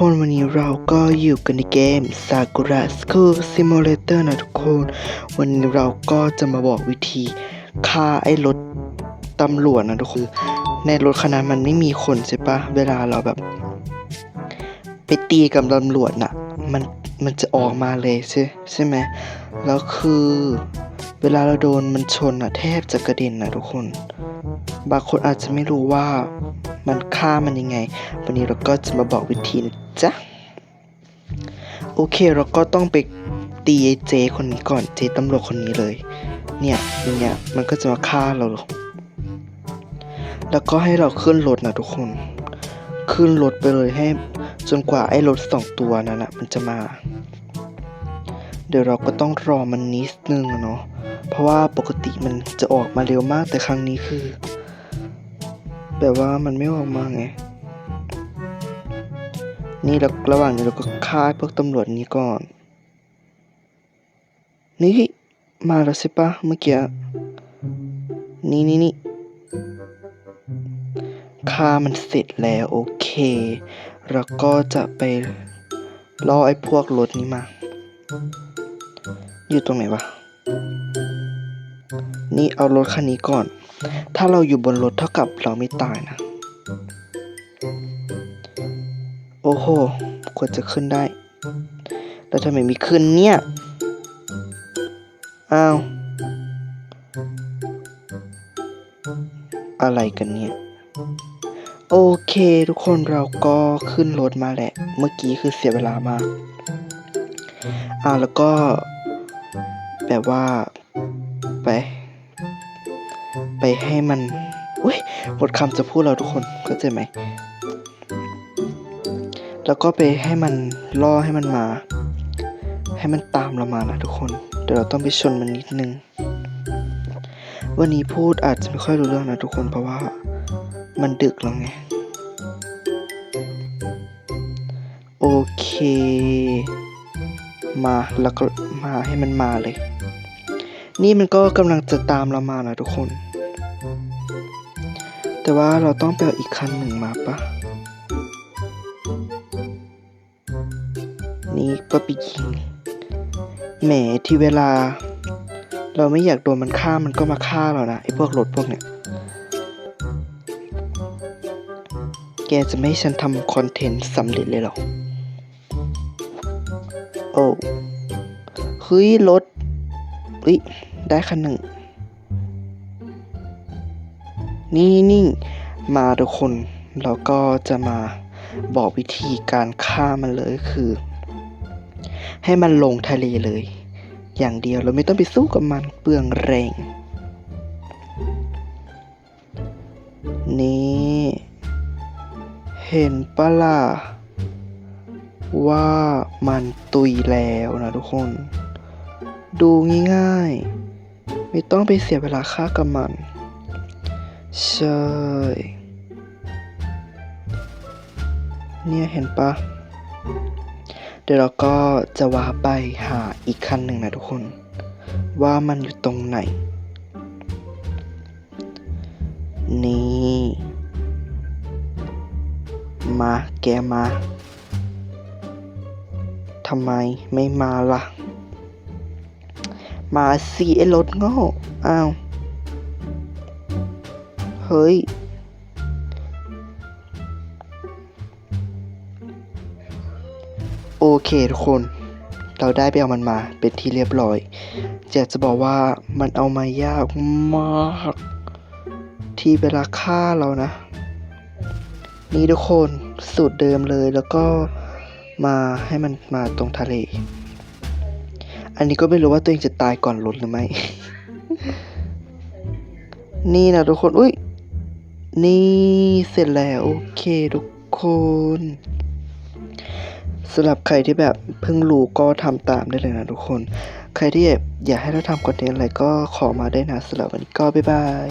คนวันนี้เราก็อยู่กันในเกม Sakura School Simulator นะทุกคน วันนี้เราก็จะมาบอกวิธีฆ่าไอ้รถตำรวจนะทุกคน ในรถคันนั้นมันไม่มีคนใช่ปะเวลาเราแบบ ไปตีกับตำรวจน่ะ มันมันจะออกมาเลยใช่ใช่ไหมแล้วคือเวลาเราโดนมันชนอะแทบจะกระเด็นนะทุกคน บางคนอาจจะไม่รู้ว่า มันฆ่ามันยังไง วันนี้เราก็จะมาบอกวิธีนะจ๊ะ โอเคเราก็ต้องไปตีไอ้เจคนนี้ก่อนเจตำรวจคนนี้เลย เนี่ยอย่างเงี้ยมันก็จะมาฆ่าเราหรอกแล้วก็ให้เราขึ้นรถนะทุกคน ขึ้นรถไปเลยให้จนกว่าไอ้รถสองตัวนั้นนะมันจะมา เดี๋ยวเราก็ต้องรอมันนิดนึงอะเนาะเพราะว่าปกติมันจะออกมาเร็วมากแต่ครั้งนี้คือ แบบว่ามันไม่ออกมาไง นี่แล้วระหว่างนี้เราก็ฆ่าพวกตำรวจนี้ก่อน นี่มาแล้วใช่ปะเมื่อกี้ นี่นี่นี่ฆ่ามันเสร็จแล้วโอเค แล้วก็จะไปล่อไอ้พวกรถนี้มา อยู่ตรงไหนวะ นี่เอารถคันนี้ก่อน ถ้าเราอยู่บนรถเท่ากับเราไม่ตายนะ โอ้โหควรจะขึ้นได้ แล้วทำไมมีขึ้นเนี่ย อ้าว อะไรกันเนี่ย โอเค ทุกคนเราก็ขึ้นรถมาแหละ เมื่อกี้คือเสียเวลามาก อ่าแล้วก็ แบบว่า ไป ไปให้มันอุ้ยหมดคำจะพูดแล้วทุกคนเข้าใจไหม แล้วก็ไปให้มันล่อให้มันมา ให้มันตามเรามานะทุกคน เดี๋ยวเราต้องไปชนมันนิดนึง วันนี้พูดอาจจะไม่ค่อยรู้เรื่องนะทุกคนเพราะว่ามันดึกแล้วไง โอเค มาแล้วก็มาให้มันมาเลย นี่มันก็กำลังจะตามเรามานะทุกคน แต่ว่าเราต้องไปเอาอีกคันหนึ่งมาปะนี่ก็ไปยิงแหมที่เวลา เราไม่อยากโดนมันฆ่ามันก็มาฆ่าเรานะไอ้พวกรถพวกเนี้ยแกจะไม่ให้ฉันทำคอนเทนต์สำเร็จเลยหรอ โอ้เฮ้ยรถเฮ้ยได้คันหนึ่ง นี่นี่มาทุกคนเราก็จะมาบอกวิธีการฆ่ามันเลยคือ ให้มันลงทะเลเลย อย่างเดียวเราไม่ต้องไปสู้กับมันเปลืองแรง นี่ เห็นปะล่ะว่ามันตุยแล้วนะทุกคน ดูง่ายๆ ไม่ต้องไปเสียเวลาฆ่ากับมัน ใช่ เนี่ยเห็นปะ เดี๋ยวเราก็จะว่าไปหาอีกคันหนึ่งนะทุกคน ว่ามันอยู่ตรงไหน นี่ มาแกมาทำไมไม่มาล่ะ มาสิไอ้รถโง่อ้าว ฮ้ย โอเคทุกคน เราได้ไปเอามันมาเป็นที่เรียบร้อยอยากจะบอกว่ามันเอามายากมาก ที่เวลาฆ่าเรานะ นี่ทุกคนสูตรเดิมเลยแล้วก็มาให้มันมาตรงทะเล อันนี้ก็ไม่รู้ว่าตัวเองจะตายก่อนรถหรือไม่ นี่นะทุกคน อุ้ย นี่เสร็จแล้ว โอเคทุกคนสำหรับใครที่แบบเพิ่งรู้ก็ทำตามได้เลยนะทุกคน ใครที่อยากให้เราทำคอนเทนต์อะไรก็ขอมาได้นะสำหรับวันนี้ก็บ๊ายบาย